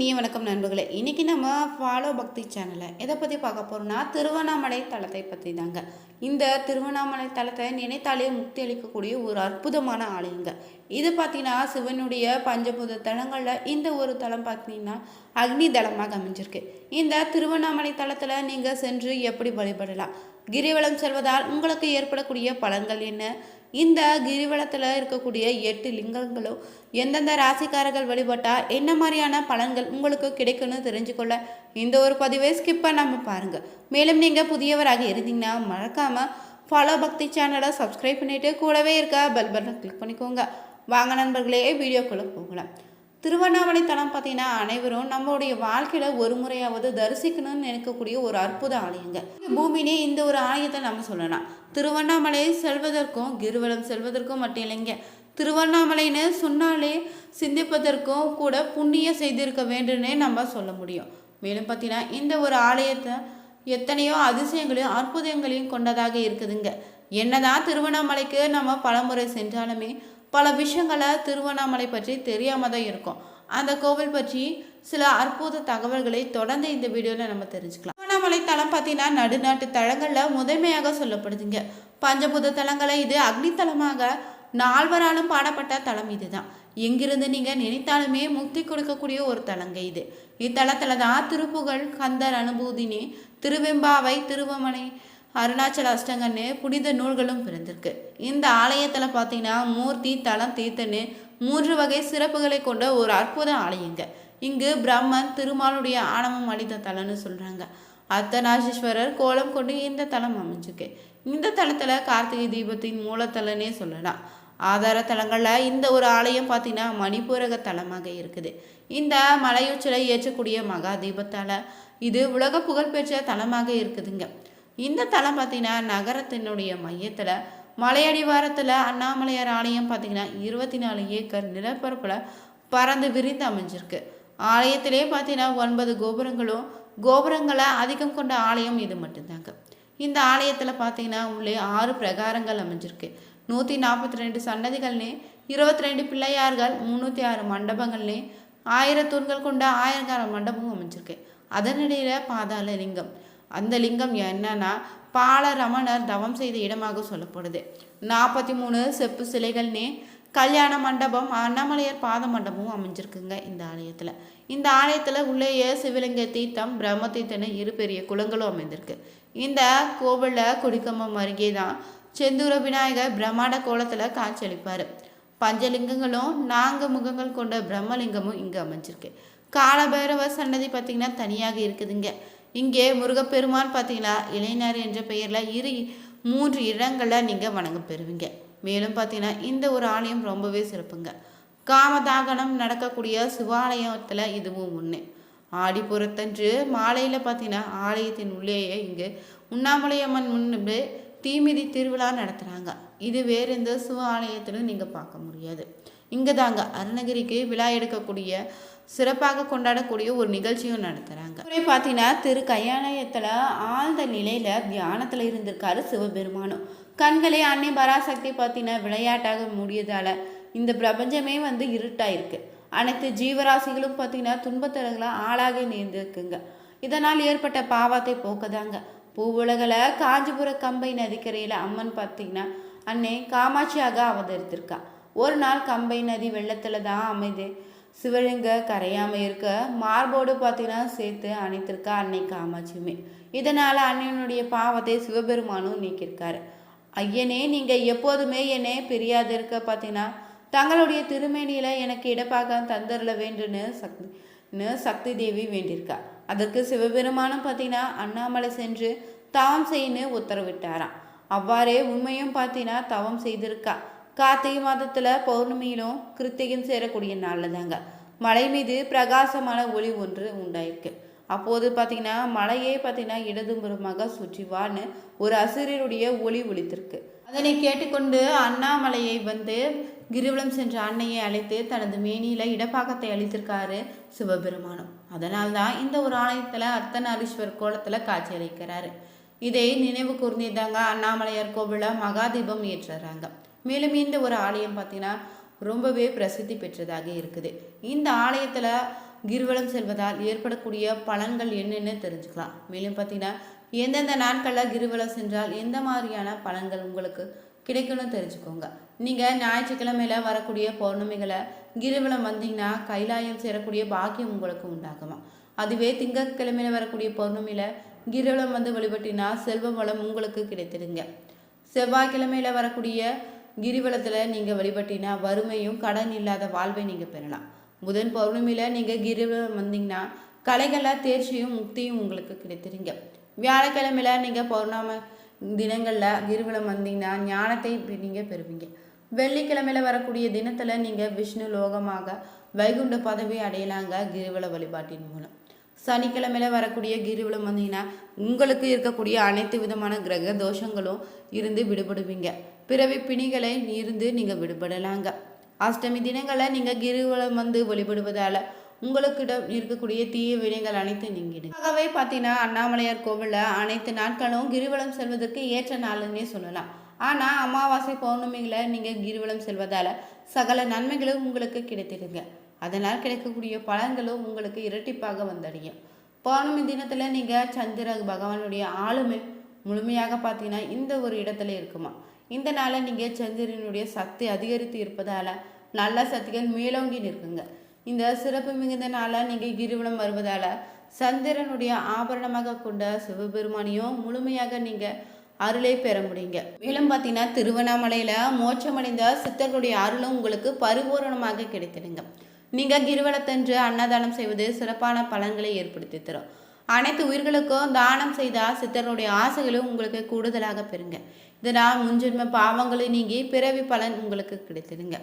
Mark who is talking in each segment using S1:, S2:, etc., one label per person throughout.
S1: இனிய வணக்கம் நண்பர்களே. இன்றைக்கி நம்ம ஃபாலோ பக்தி சேனலை எதை பற்றி பார்க்க போகிறோம்னா திருவண்ணாமலை தலத்தை பற்றி தாங்க. இந்த திருவண்ணாமலை தலத்தை நினைத்தாலே முக்தி அளிக்கக்கூடிய ஒரு அற்புதமான ஆலயங்க. இது பார்த்தீங்கன்னா சிவனுடைய பஞ்சபூத தலங்களில் இந்த ஒரு தலம் பார்த்தீங்கன்னா அக்னி தலமாக அமைஞ்சிருக்கு. இந்த திருவண்ணாமலை தலத்தில் நீங்கள் சென்று எப்படி வழிபடலாம்? கிரிவலம் செல்வதால் உங்களுக்கு ஏற்படக்கூடிய பலன்கள் என்ன? இந்த கிரிவலத்தில் இருக்கக்கூடிய எட்டு லிங்கங்களும் எந்தெந்த ராசிக்காரர்கள் வழிபட்டால் என்ன மாதிரியான பலன்கள் உங்களுக்கு கிடைக்கும்னு தெரிஞ்சுக்கொள்ள இந்த ஒரு பதிவை ஸ்கிப் பண்ணாமல் பாருங்கள் மேலும் நீங்கள் புதியவராக இருந்தீங்கன்னா மறக்காமல் ஃபாலோ பக்தி சேனலை சப்ஸ்கிரைப் பண்ணிவிட்டு கூடவே இருக்க பெல் பட்டன் கிளிக் பண்ணிக்கோங்க. வாங்க நண்பர்களே வீடியோக்குள்ளே போகலாம். திருவண்ணாமலை தலம் பார்த்தீங்கன்னா அனைவரும் நம்மளுடைய வாழ்க்கையில் ஒரு முறையாவது தரிசிக்கணும்னு நினைக்கக்கூடிய ஒரு அற்புத ஆலயங்க. பூமினே இந்த ஒரு ஆலயத்தை நம்ம சொல்லலாம். திருவண்ணாமலை செல்வதற்கும் கிருவலம் செல்வதற்கும் மட்டும் இல்லைங்க. திருவண்ணாமலைன்னு சொன்னாலே சிந்திப்பதற்கும் கூட புண்ணியம் செய்திருக்க வேண்டும்னே நம்ம சொல்ல முடியும். மேலும் பார்த்தீங்கன்னா இந்த ஒரு ஆலயத்தை எத்தனையோ அதிசயங்களையும் அற்புதங்களையும் கொண்டதாக இருக்குதுங்க. என்னதான் திருவண்ணாமலைக்கு நம்ம பலமுறை சென்றாலுமே பல விஷயங்களை திருவண்ணாமலை பற்றி தெரியாமல் தான் இருக்கும். அந்த கோவில் பற்றி சில அற்புத தகவல்களை தொடர்ந்து இந்த வீடியோவில் நம்ம தெரிஞ்சுக்கலாம். திருவண்ணாமலை தலம் பார்த்தீங்கன்னா நடுநாட்டு தலங்களில் முதன்மையாக சொல்லப்படுதுங்க. பஞ்சபூத தலங்களை இது அக்னி தலமாக நால்வராலும் பாடப்பட்ட தலம் இதுதான். எங்கிருந்து நீங்கள் நினைத்தாலுமே முக்தி கொடுக்கக்கூடிய ஒரு தலங்க இது. இத்தலத்தில் தான் திருப்புகழ் கந்தர் அனுபூதினி திருவெம்பாவை திருவமனை அருணாச்சல அஷ்டங்கன்னு புனித நூல்களும் பிறந்திருக்கு. இந்த ஆலயத்தில் பார்த்தீங்கன்னா மூர்த்தி தலம் தீர்த்தன்னு மூன்று வகை சிறப்புகளை கொண்ட ஒரு அற்புத ஆலயங்க. இங்கு பிரம்மன் திருமாலுடைய ஆணவம் அளித்த தலம்னு சொல்கிறாங்க அர்த்தநாசீஸ்வரர் கோலம் கொண்டு இந்த தலம் அமைஞ்சிருக்கு. இந்த தலத்தில் கார்த்திகை தீபத்தின் மூலத்தலனே சொல்லலாம். ஆதார தலங்களில் இந்த ஒரு ஆலயம் பார்த்தீங்கன்னா மணிப்பூரக தலமாக இருக்குது. இந்த மலையுச்சலை ஏற்றக்கூடிய மகா தீபத்தால். இது உலக புகழ்பெற்ற தலமாக இருக்குதுங்க. இந்த தலம் பார்த்தீங்கன்னா நகரத்தினுடைய மையத்தில் மலையடிவாரத்தில் அண்ணாமலையார் ஆலயம் பார்த்தீங்கன்னா இருபத்தி நாலு ஏக்கர் நிலப்பரப்பில் பறந்து விரிந்து அமைஞ்சிருக்கு. ஆலயத்திலே பார்த்தீங்கன்னா ஒன்பது கோபுரங்களும் கோபுரங்களை அதிகம் கொண்ட ஆலயம் இது மட்டும்தாங்க. இந்த ஆலயத்தில் பார்த்தீங்கன்னா உள்ளே ஆறு பிரகாரங்கள் அமைஞ்சிருக்கு. நூற்றி நாற்பத்தி ரெண்டு சன்னதிகள்னே இருபத்தி ரெண்டு பிள்ளையார்கள் முந்நூற்றி ஆறு மண்டபங்கள்னே ஆயிரத்தூண்கள் கொண்ட ஆயிரங்கார மண்டபமும் அமைஞ்சிருக்கு. அதனிடையில் பாதாள லிங்கம். அந்த லிங்கம் என்னன்னா பால ரமணர் தவம் செய்த இடமாக சொல்லப்படுது. நாற்பத்தி மூணு செப்பு சிலைகள்னே கல்யாண மண்டபம் அண்ணாமலையார் பாத மண்டபமும் அமைஞ்சிருக்குங்க இந்த ஆலயத்தில். இந்த ஆலயத்தில் உள்ளேயே சிவலிங்க தீர்த்தம் பிரம்ம தீர்த்தன இரு பெரிய குளங்களும் அமைந்திருக்கு. இந்த கோவிலில் குடிக்கம்பம் அருகே தான் செந்தூர விநாயகர் பிரம்மாண்ட கோலத்தில் காட்சியளிப்பார். பஞ்சலிங்கங்களும் நான்கு முகங்கள் கொண்ட பிரம்மலிங்கமும் இங்கே அமைஞ்சிருக்கு. காலபைரவர் சன்னதி பார்த்திங்கன்னா தனியாக இருக்குதுங்க. இங்கே முருகப்பெருமான் பார்த்தீங்கன்னா இளைஞர் என்ற பெயரில் இரு மூன்று இடங்களில் நீங்கள் வணங்க பெறுவீங்க. மேலும் பார்த்தீங்கன்னா இந்த ஒரு ஆலயம் ரொம்பவே சிறப்புங்க. காமதாகனம் நடக்கக்கூடிய சிவாலயத்தில் இதுவும் ஒன்று ஆடிப்புறத்தன்று மாலையில் பார்த்தீங்கன்னா ஆலயத்தின் உள்ளேயே இங்கு உண்ணாமலையம்மன் முன்பு தீமிதி திருவிழா நடத்துகிறாங்க இது வேறு எந்த சிவ ஆலயத்திலும் நீங்கள் பார்க்க முடியாது. இங்கே தாங்க அருணகிரிக்கு விழா எடுக்கக்கூடிய சிறப்பாக கொண்டாடக்கூடிய ஒரு நிகழ்ச்சியும் நடத்துகிறாங்க அப்புறம் பார்த்தீங்கன்னா திரு கையாலயத்தில் ஆழ்ந்த நிலையில் தியானத்தில் இருந்திருக்காரு சிவபெருமானும். கண்களை அன்னை பராசக்தி பார்த்தீங்கன்னா விளையாட்டாக மூடியதால் இந்த பிரபஞ்சமே வந்து இருட்டாயிருக்கு. அனைத்து ஜீவராசிகளும் பார்த்தீங்கன்னா துன்பத்தலங்களாக ஆளாக நேர்ந்திருக்குங்க இதனால் ஏற்பட்ட பாவத்தை போக்குதாங்க. பூவுலகில் காஞ்சிபுர கம்பை நதிக்கரையில் அம்மன் பார்த்தீங்கன்னா அன்னை காமாட்சியாக அவதரித்திருக்கா. ஒரு நாள் கம்பை நதி வெள்ளத்தில் தான் அமைது சிவலிங்க கரையாமல் இருக்க மார்போடு பார்த்தீங்கன்னா சேர்த்து அணைத்திருக்கா அன்னை காமாட்சியுமே. இதனால் அண்ணனுடைய பாவத்தை சிவபெருமானும் நீக்கியிருக்காரு. ஐயனே நீங்கள் எப்போதுமே என்னை பிரியாது இருக்க பார்த்தீங்கன்னா தங்களுடைய திருமேனியில் எனக்கு இடப்பாக தந்தரல வேண்டுன்னு சக்தி சக்தி தேவி வேண்டியிருக்கா. அதற்கு சிவபெருமானும் பார்த்தீங்கன்னா அண்ணாமலை சென்று தவம் செய்யன்னு உத்தரவிட்டாராம். அவ்வாறே உண்மையும் பார்த்தீங்கன்னா தவம் செய்திருக்கா. கார்த்திகை மாதத்தில் பௌர்ணமியிலும் கிருத்திகையும் சேரக்கூடிய நாளில் தாங்க மலை மீது பிரகாசமான ஒளி ஒன்று உண்டாயிருக்கு. அப்போது பார்த்தீங்கன்னா மலையே பார்த்தீங்கன்னா இடதுபுறமாக சுற்றி வான்னு ஒரு அசுரருடைய ஒளி ஒழித்திருக்கு அதனை கேட்டுக்கொண்டு அண்ணாமலையை வந்து கிரிவலம் சென்ற அன்னையை அழைத்து தனது மேனியில் இடப்பாக்கத்தை அளித்திருக்காரு சிவபெருமானும். அதனால் தான் இந்த ஒரு ஆலயத்தில் அர்த்தநாரீஸ்வர் கோலத்தில் காட்சி அளிக்கிறாரு. இதை நினைவு கூர்ந்திருந்தாங்க அண்ணாமலையார் கோவிலில் மகாதீபம் ஏற்றுறாங்க. மேலும் இந்த ஒரு ஆலயம் பார்த்தீங்கன்னா ரொம்பவே பிரசித்தி பெற்றதாக இருக்குது. இந்த ஆலயத்தில் கிர்வலம் செல்வதால் ஏற்படக்கூடிய பலன்கள் என்னென்னு தெரிஞ்சுக்கலாம். மேலும் பார்த்தீங்கன்னா எந்தெந்த நாட்களில் கிரிவலம் சென்றால் எந்த மாதிரியான பலன்கள் உங்களுக்கு கிடைக்கும்னு தெரிஞ்சுக்கோங்க. நீங்கள் ஞாயிற்றுக்கிழமையில் வரக்கூடிய பௌர்ணமிகளை கிரிவலம் வந்தீங்கன்னா கைலாயம் சேரக்கூடிய பாக்கியம் உங்களுக்கு உண்டாகுமா? அதுவே திங்கட்கிழமையில வரக்கூடிய பௌர்ணமியில கிரிவலம் வந்து வழிபட்டினா செல்வ வளம் உங்களுக்கு கிடைத்திடுங்க. செவ்வாய்க்கிழமையில வரக்கூடிய கிரிவலத்தில் நீங்கள் வழிபட்டினா வறுமையும் கடன் இல்லாத வாழ்வை நீங்கள் பெறலாம். புதன் பௌர்ணமியில் நீங்கள் கிரிவலம் வந்தீங்கன்னா கலைகளில் தேர்ச்சியும் முக்தியும் உங்களுக்கு கிடைத்திருங்க. வியாழக்கிழமையில் நீங்கள் பௌர்ணம தினங்களில் கிரிவலம் வந்தீங்கன்னா ஞானத்தை நீங்கள் பெறுவீங்க. வெள்ளிக்கிழமையில் வரக்கூடிய தினத்தில் நீங்கள் விஷ்ணு லோகமாக வைகுண்ட பதவி அடையலாங்க கிரிவல வழிபாட்டின் மூலம். சனிக்கிழமையில வரக்கூடிய கிரிவலம் வந்தீங்கன்னா உங்களுக்கு இருக்கக்கூடிய அனைத்து விதமான கிரக தோஷங்களும் இருந்து விடுபடுவீங்க. பிறவி பிணிகளை இருந்து நீங்கள் விடுபடலாங்க. அஷ்டமி தினங்களை நீங்கள் கிரிவலம் வந்து வழிபடுவதால் உங்களுக்கிடம் இருக்கக்கூடிய தீய வினைகள் அனைத்து நீங்கிடும் ஆகவே பார்த்தீங்கன்னா அண்ணாமலையார் கோவிலில் அனைத்து நாட்களும் கிரிவலம் செல்வதற்கு ஏற்ற நாளுன்னே சொல்லலாம். ஆனால் அமாவாசை பௌர்ணமிகளை நீங்கள் கிரிவலம் செல்வதால் சகல நன்மைகளும் உங்களுக்கு கிடைத்திருங்க அதனால் கிடைக்கக்கூடிய பலன்களும் உங்களுக்கு இரட்டிப்பாக வந்தடையும். பௌர்ணமி தினத்தில் நீங்கள் சந்திர பகவானுடைய ஆளுமை முழுமையாக பார்த்தீங்கன்னா இந்த ஒரு இடத்துல இருக்குமா? இந்த நாளில் நீங்கள் சந்திரனுடைய சக்தி அதிகரித்து இருப்பதால் நல்ல சக்திகள் மேலோங்கி நிற்குங்க. இந்த சிறப்பு மிகுந்த நாளில் நீங்கள் கிரிவலம் வருவதால் சந்திரனுடைய ஆபரணமாக கொண்ட சிவபெருமானையும் முழுமையாக நீங்கள் அருளை பெற முடியுங்க. மேலும் பார்த்தீங்கன்னா திருவண்ணாமலையில் மோட்சமடைந்த சித்தர்களுடைய அருளும் உங்களுக்கு பரிபூரணமாக கிடைத்திடுங்க. நீங்கள் கிருவலத்தன்று அன்னதானம் செய்வது சிறப்பான பலன்களை ஏற்படுத்தி தரும் அனைத்து உயிர்களுக்கும் தானம் செய்தால் சித்தருடைய ஆசைகளும் உங்களுக்கு கூடுதலாக பெறுங்க இதனால் முன்ஜென்ம பாவங்களை நீங்கி பிறவி பலன் உங்களுக்கு கிடைத்திடுங்க.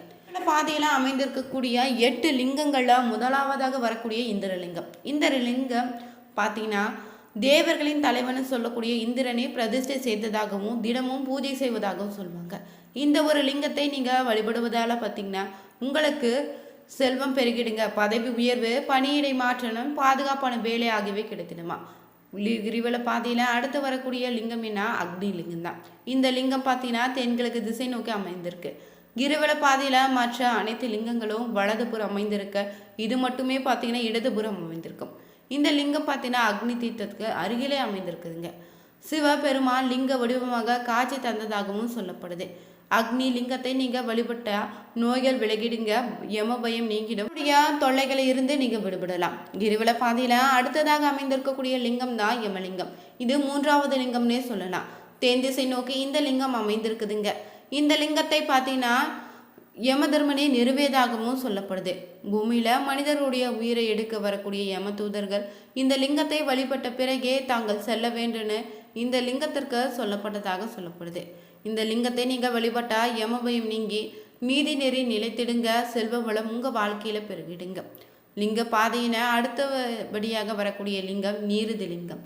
S1: பாதையில் அமைந்திருக்கக்கூடிய எட்டு லிங்கங்களில் முதலாவதாக வரக்கூடிய இந்திரலிங்கம். இந்திரலிங்கம் பார்த்தீங்கன்னா தேவர்களின் தலைவன் சொல்லக்கூடிய இந்திரனை பிரதிஷ்டை செய்ததாகவும் தினமும் பூஜை செய்வதாகவும் சொல்லுவாங்க. இந்த ஒரு லிங்கத்தை நீங்கள் வழிபடுவதால் பார்த்தீங்கன்னா உங்களுக்கு செல்வம் பெருகிடுங்க. பதவி உயர்வு பணியிடை மாற்றணும் பாதுகாப்பான வேலை ஆகியவை கிடைத்திடுமா கிரிவல பாதையில் அடுத்து வரக்கூடிய லிங்கம் என்ன? அக்னி லிங்கம் தான். இந்த லிங்கம் பார்த்தீங்கன்னா தென்கிழக்கு திசை நோக்கி அமைந்திருக்கு. கிரிவல பாதையில் மற்ற அனைத்து லிங்கங்களும் வலதுபுறம் அமைந்திருக்க. இது மட்டுமே பார்த்தீங்கன்னா இடதுபுறம் அமைந்திருக்கும். இந்த லிங்கம் பார்த்தீங்கன்னா அக்னி தீர்த்தத்துக்கு அருகிலே அமைந்திருக்குதுங்க. சிவபெருமான் லிங்க வடிவமாக காட்சி தந்ததாகவும் சொல்லப்படுது. அக்னி லிங்கத்தை நீங்கள் வழிபட்டா நோய்கள் விலகிடுங்க யம பயம் நீங்கிடும். தொல்லைகளை இருந்து நீங்கள் விடுபடலாம். கிரிவல பாதையில் அடுத்ததாக அமைந்திருக்கக்கூடிய லிங்கம் தான் யமலிங்கம். இது மூன்றாவது லிங்கம்னே சொல்லலாம். தேன் திசை நோக்கி இந்த லிங்கம் அமைந்திருக்குதுங்க. இந்த லிங்கத்தை பார்த்தீங்கன்னா யம தர்மனே நிறுவேதாகவும் சொல்லப்படுது. பூமியில மனிதர்களுடைய உயிரை எடுக்க வரக்கூடிய யம தூதர்கள் இந்த லிங்கத்தை வழிபட்ட பிறகே தாங்கள் செல்ல வேண்டும்னு இந்த லிங்கத்திற்கு சொல்லப்பட்டதாக சொல்லப்படுது. இந்த லிங்கத்தை நீங்கள் வழிபட்டா யமபயம் நீங்கி நீதி நெறி நிலைத்திடுங்க செல்வ வளம் உங்கள் வாழ்க்கையில் பெருகிடுங்க. லிங்க பாதையின அடுத்தபடியாக வரக்கூடிய லிங்கம் நீருதி லிங்கம்.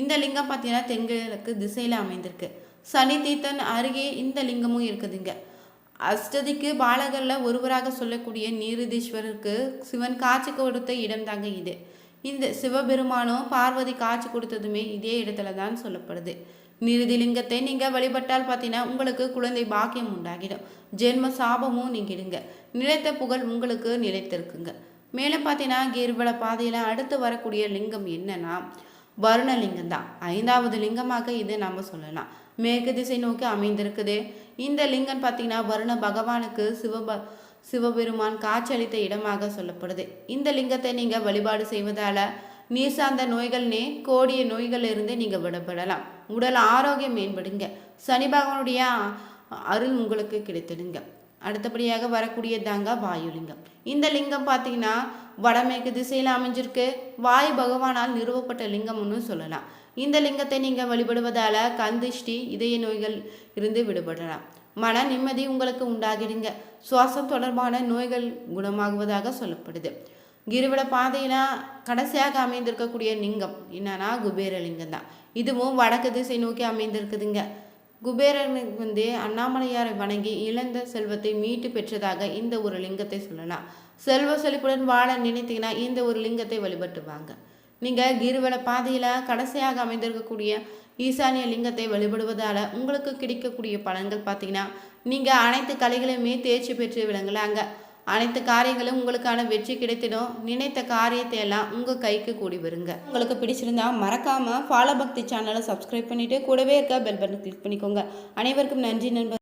S1: இந்த லிங்கம் பார்த்தீங்கன்னா தென்கிழக்கு திசையில் அமைந்திருக்கு. சனி தீர்த்தன் அருகே இந்த லிங்கமும் இருக்குதுங்க. அஷ்டதிக்கு பாலகரில் ஒருவராக சொல்லக்கூடிய நீருதீஸ்வரருக்கு சிவன் காட்சி கொடுத்த இடம் தாங்க இது. இந்த சிவபெருமானும் பார்வதி காட்சி கொடுத்ததுமே இதே இடத்துல தான் சொல்லப்படுது. நிருதிலிங்கத்தை நீங்கள் வழிபட்டால் பார்த்தீங்கன்னா உங்களுக்கு குழந்தை பாக்கியம் உண்டாகிடும். ஜென்ம சாபமும் நீங்கிடுங்க. நிலைத்த புகழ் உங்களுக்கு நிலைத்திருக்குங்க. மேலும் பார்த்தீங்கன்னா கீர்வள பாதையில் அடுத்து வரக்கூடிய லிங்கம் என்னன்னா வருணலிங்கம் தான். ஐந்தாவது லிங்கமாக இது நம்ம சொல்லலாம். மேற்கு திசை நோக்கி அமைந்திருக்குது. இந்த லிங்கம் பார்த்தீங்கன்னா வருண பகவானுக்கு சிவப சிவபெருமான் காட்சியளித்த இடமாக சொல்லப்படுது. இந்த லிங்கத்தை நீங்கள் வழிபாடு செய்வதால் நீர் சார்ந்த நோய்கள்னே கோடிய நோய்களிலிருந்து நீங்கள் விடப்படலாம் உடல் ஆரோக்கியம் மேம்படுங்க. சனி பகவானுடைய அருள் உங்களுக்கு கிடைத்திடுங்க. அடுத்தபடியாக வரக்கூடிய தாங்க வாயுலிங்கம். இந்த லிங்கம் பார்த்தீங்கன்னா வடமேற்கு திசையில் அமைஞ்சிருக்கு. வாயு பகவானால் நிறுவப்பட்ட லிங்கம்னு சொல்லலாம். இந்த லிங்கத்தை நீங்கள் வழிபடுவதால் கந்திஷ்டி இதய நோய்கள் இருந்து விடுபடலாம். மன நிம்மதி உங்களுக்கு உண்டாகிடுங்க. சுவாசம் தொடர்பான நோய்கள் குணமாகுவதாக சொல்லப்படுது. கிருவிட பாதையில் கடைசியாக அமைந்திருக்கக்கூடிய லிங்கம் என்னன்னா குபேரலிங்கம் தான். இதுவும் வடக்கு திசை நோக்கி அமைந்திருக்குதுங்க. குபேரனுக்கு வந்து அண்ணாமலையாரை வணங்கி இழந்த செல்வத்தை மீட்டு பெற்றதாக இந்த ஒரு லிங்கத்தை சொல்லலாம். செல்வ செழிப்புடன் வாழ நினைத்தீங்கன்னா இந்த ஒரு லிங்கத்தை வழிபட்டுவாங்க. நீங்கள் கிருவல பாதையில் கடைசியாக அமைந்திருக்கக்கூடிய ஈசானிய லிங்கத்தை வழிபடுவதால் உங்களுக்கு கிடைக்கக்கூடிய பலன்கள் பார்த்தீங்கன்னா நீங்கள் அனைத்து கலைகளையுமே தேர்ச்சி பெற்று விளங்கலாங்க. அனைத்து காரியங்களும் உங்களுக்கான வெற்றி கிடைத்திடும். நினைத்த காரியத்தை எல்லாம் உங்கள் கைக்கு கூடி வருங்க. உங்களுக்கு பிடிச்சிருந்தா மறக்காமல் ஃபாலோ பக்தி சேனலை சப்ஸ்கிரைப் பண்ணிவிட்டு கூடவே இருக்க பெல் பட்டன் கிளிக் பண்ணிக்கோங்க. அனைவருக்கும் நன்றி நண்பர்